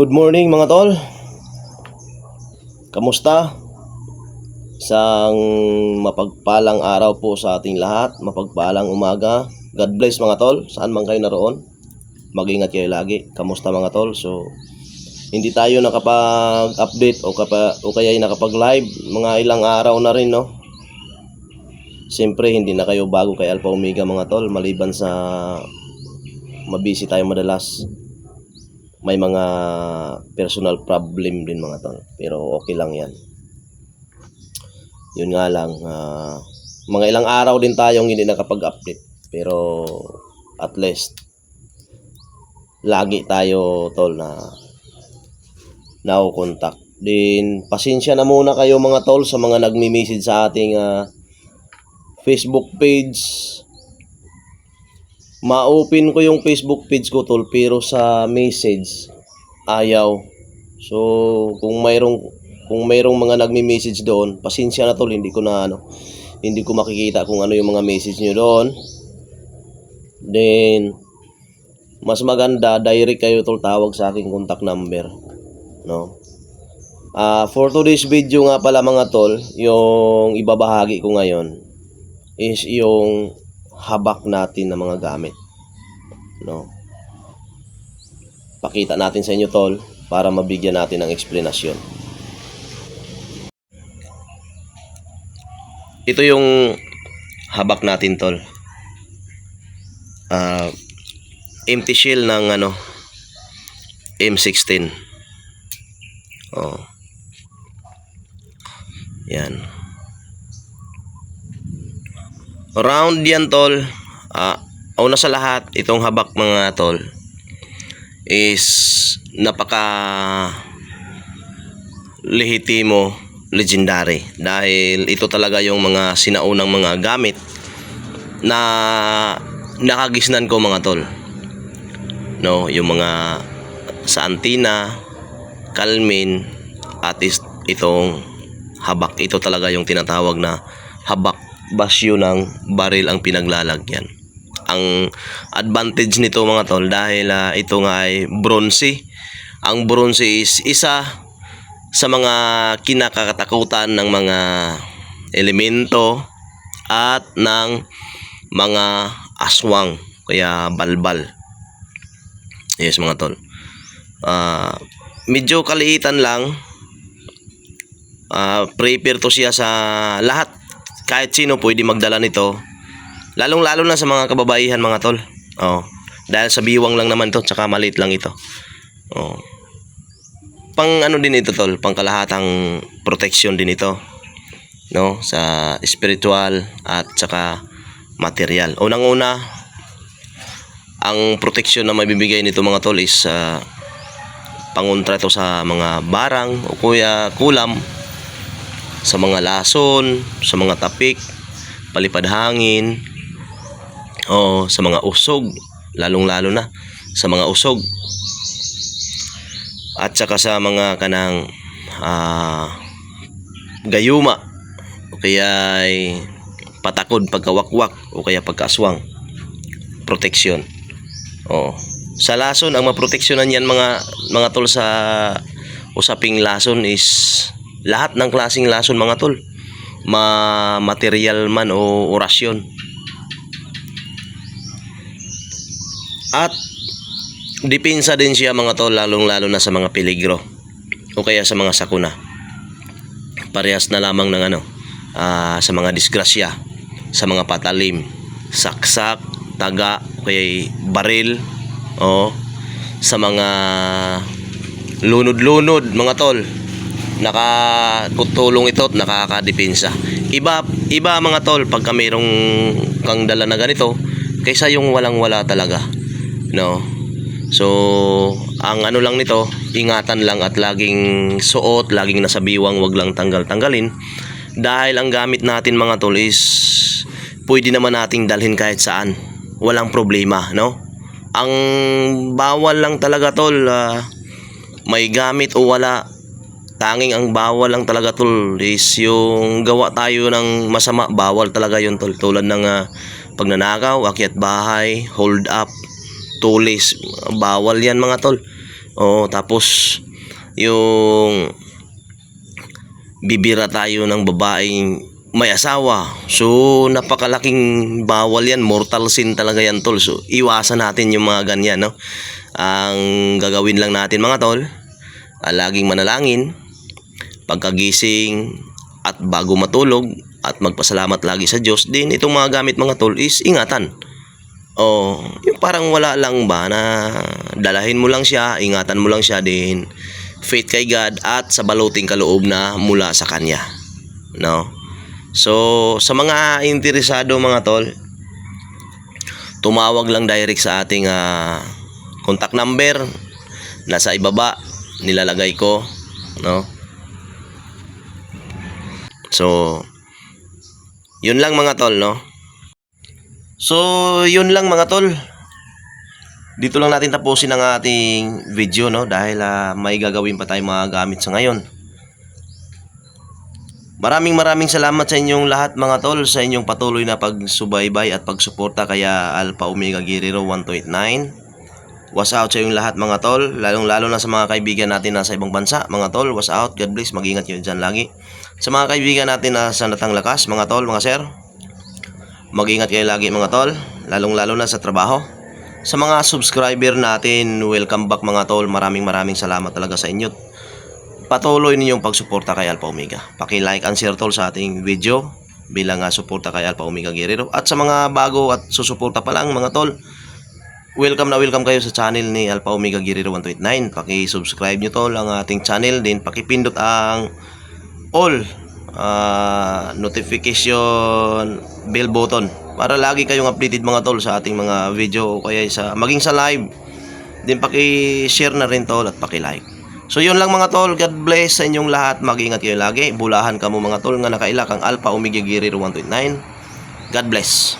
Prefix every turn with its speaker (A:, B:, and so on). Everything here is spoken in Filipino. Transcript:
A: Good morning mga tol. Kamusta? Isang mapagpalang araw po sa ating lahat, mapagpalang umaga. God bless mga tol, saan man kayo naroon. Mag-ingat kayo lagi. Kamusta mga tol? So, hindi tayo nakapag-update o, kapa, o kaya nakapag-live mga ilang araw na rin, no? Siyempre, hindi na kayo bago kay Alpha Omega mga tol, maliban sa mabisi tayo madalas may mga personal problem din mga tol. Pero okay lang yan. Yun nga lang, ah, mga ilang araw din tayong hindi nakapag-update. Pero at least, lagi tayo tol na na-contact. Din, pasensya na muna kayo mga tol sa mga nagmi-message sa ating ah, Facebook page ma-open ko yung Facebook page ko tol pero sa message ayaw. So kung mayroong kung mayroong mga nagme-message doon, pasensya na tol, hindi ko na ano, hindi ko makikita kung ano yung mga message niyo doon. Then mas maganda direct kayo tol tawag sa aking contact number, no? Ah, for today's video nga pala mga tol, yung ibabahagi ko ngayon is yung habak natin ng mga gamit. No? Pakita natin sa inyo tol para mabigyan natin ng explanation. Ito yung habak natin tol. Ah, empty shell ng ano M16. Oh. Yan. Round yan tol. Ah, una sa lahat, itong habak mga tol is napaka lehitimo legendary dahil ito talaga yung mga sinaunang mga gamit na nakagisnan ko mga tol. No, yung mga sa antina, kalmin at itong habak. Ito talaga yung tinatawag na habak basyo ng baril ang pinaglalagyan. Ang advantage nito mga tol dahil ah, ito nga ay bronze. Ang bronze is isa sa mga kinakatakutan ng mga elemento at ng mga aswang kaya balbal. Yes mga tol. Ah, medyo kaliitan lang. Ah, prepare to siya sa lahat kahit sino pwede magdala nito. Lalong lalo na sa mga kababaihan mga tol. Oh. Dahil sa biwang lang naman to, tsaka maliit lang ito. Oh. Pang ano din ito tol, pang kalahatang protection din ito. No, sa spiritual at tsaka material. Unang-una, ang protection na mabibigay nito mga tol is uh, pangontra ito sa mga barang o kuya kulam sa mga lason, sa mga tapik, palipad hangin, o sa mga usog, lalong-lalo na sa mga usog. At saka sa mga kanang ah, gayuma o kaya ay patakod pagkawakwak o kaya pagkaaswang protection. Oh. Sa lason ang maproteksyonan yan mga mga tol sa usaping lason is lahat ng klasing lason mga tol. Ma material man o orasyon. At depensa din siya mga tol lalong lalo na sa mga peligro o kaya sa mga sakuna. Parehas na lamang ng ano ah, sa mga disgrasya sa mga patalim saksak taga kaya baril o sa mga lunod-lunod mga tol nakatulong ito at nakakadepensa. Iba iba mga tol pagka mayroong kang dala na ganito kaysa yung walang-wala talaga. No. So, ang ano lang nito, ingatan lang at laging suot, laging nasa biwang, wag lang tanggal-tanggalin. Dahil ang gamit natin mga tol is pwede naman nating dalhin kahit saan. Walang problema, no? Ang bawal lang talaga tol, ah, may gamit o wala, tanging ang bawal lang talaga tol is yung gawa tayo ng masama bawal talaga yun tol tulad ng ah, pagnanakaw akyat bahay hold up tulis bawal yan mga tol Oo, tapos yung bibira tayo ng babaeng may asawa. So, napakalaking bawal yan. Mortal sin talaga yan, tol. So, iwasan natin yung mga ganyan, no? Ang gagawin lang natin, mga tol, ah, laging manalangin, pagkagising, at bago matulog, at magpasalamat lagi sa Diyos. Din, itong mga gamit, mga tol, is ingatan. Oh, yung parang wala lang ba na dalahin mo lang siya, ingatan mo lang siya din. Faith kay God at sa baluting kaloob na mula sa Kanya. No? So, sa mga interesado mga tol, tumawag lang direct sa ating ah, contact number. Nasa ibaba, nilalagay ko. No? So, yun lang mga tol, no? So, yun lang mga tol. Dito lang natin tapusin ang ating video, no? Dahil ah, may gagawin pa tayong mga gamit sa ngayon. Maraming maraming salamat sa inyong lahat mga tol sa inyong patuloy na pagsubaybay at pagsuporta kaya Alpha Omega Guerrero 129. Was out sa inyong lahat mga tol, lalong lalo na sa mga kaibigan natin na sa ibang bansa. Mga tol, was out, God bless, mag-ingat kayo dyan lagi. Sa mga kaibigan natin na sa natang lakas, mga tol, mga sir, mag-ingat kayo lagi mga tol, lalong lalo na sa trabaho. Sa mga subscriber natin, welcome back mga tol, maraming maraming salamat talaga sa inyo patuloy ninyong pagsuporta kay Alpha Omega. Paki-like and share tol sa ating video bilang nga suporta kay Alpha Omega Guerrero. At sa mga bago at susuporta pa lang mga tol, welcome na welcome kayo sa channel ni Alpha Omega Guerrero 129. Paki-subscribe nyo tol ang ating channel din. Paki-pindot ang all ah, notification bell button para lagi kayong updated mga tol sa ating mga video o kaya sa maging sa live. Din paki-share na rin tol at paki-like. So yun lang mga tol, God bless sa inyong lahat. Mag-ingat kayo lagi. Bulahan ka mo mga tol nga nakailak ang Alpha Omega Guerrero 129. God bless.